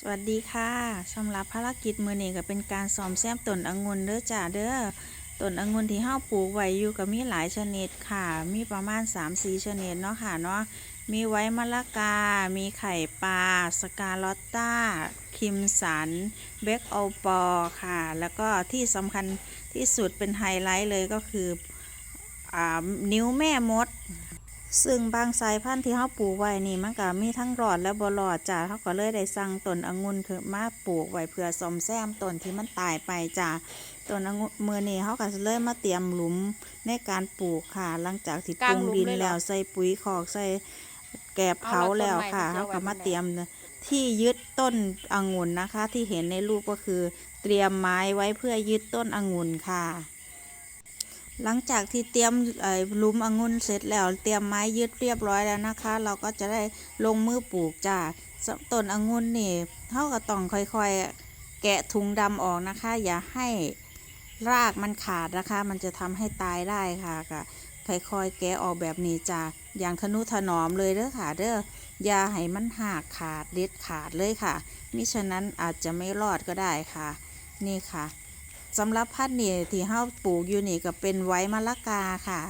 สวัสดีค่ะสำหรับภารกิจมือนี้ก็เป็นการซ่อมแซมต้นองุ่นเด้อจ้าเด้อต้นองุ่นที่เฮาปลูกไว้อยู่ก็มีหลายชนิดค่ะ มีประมาณ 3-4 ชนิดเนาะค่ะเนาะมีไว้มะละกา มีไข่ปลา สกาลอตตาคิมสัน เบกโอปอค่ะ แล้วก็ที่สำคัญที่สุดเป็นไฮไลท์เลยก็คืออ่านิ้วแม่มด ซึ่งบางสายพันธุ์ที่เขาปลูกไว้นี่มันก็มีทั้งรอดและบ่รอดจ้าเขาก็เลยได้สั่งต้นองุ่นคือมาปลูกไว้เพื่อซ่อมแซมต้นที่มันตายไปจ้าต้นองุ่นมือนี้เขาก็เลยมาเตรียมหลุมในการปลูกค่ะ หลังจากที่ปกลารุงงหลุมดินเลยเหรอแล้วใส่ปุ๋ยคอกใส่แกบเผาเอาแล้แล้ววต้นไม้ค่ะมันจะเขาเอาไว้ก็มาบนไหนเตรียมที่ยึดต้นองุ่นนะคะ ที่เห็นในรูปก็คือเตรียมไม้ไว้เพื่อยึดต้นองุ่นค่ะ หลังจากที่เตรียมเอ่อหลุมองุ่นเสร็จแล้ว เตรียมไม้ยึดเรียบร้อยแล้วนะคะ เราก็จะได้ลงมือปลูกจ้าต้นองุ่นนี่เท่ากับต้องค่อยๆ แกะถุงดำออกนะคะ อย่าให้รากมันขาดนะคะ มันจะทำให้ตายได้ค่ะก็ค่อยๆ แกะออกแบบนี้จ้าอย่างทนุถนอมเลยเด้อค่ะเด้ออย่าให้มันหักขาดเด็ดขาดเลยค่ะมิฉะนั้นอาจจะไม่รอดก็ได้ค่ะ นี่ค่ะ สำหรับพันธุ์นี่ที่เฮาปลูกอยู่นี่ก็เป็นไว้มะละกาค่ะ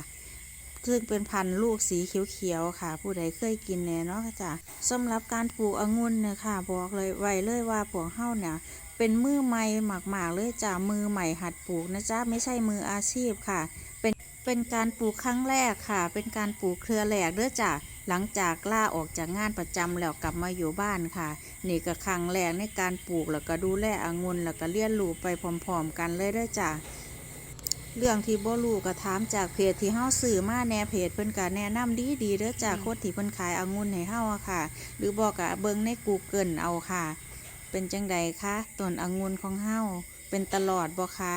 ซึ่งเป็นพันธุ์ลูกสีเขียวๆค่ะ ผู้ใดเคยกินแน่เนาะจ้ะสำหรับการปลูกองุ่นเนี่ยค่ะ บอกเลยไว้เลยว่าพวกเฮาเนี่ยเป็นมือใหม่หมากๆเลยจ้ะมือใหม่หัดปลูกนะจ๊ะไม่ใช่มืออาชีพค่ะ เป็นเป็นการปลูกครั้งแรกค่ะ เป็นการปลูกเครือแหลกเด้อจ้ะหลังจากล่าออกจากงานประจำแล้วกลับมาอยู่บ้านค่ะ นี่ก็ครั้งแรกในการปลูกแล้วก็ดูแลองุ่นแล้วก็เลี้ยนรู้ไปพร้อม ๆ กันเลยเด้อจ้ะ เรื่องที่บ่รู้ก็ถามจากเพจที่เฮาสื่อมาแน่เพจเพิ่นก็แนะนำดีๆเด้อจากโคตรที่เพิ่นขายองุ่นให้เฮาอะค่ะ หรือบอกก็เบิ่งใน Google เอาค่ะ เป็นจังใดคะต้นองุ่นของเฮาเป็นตลอดบ่คะ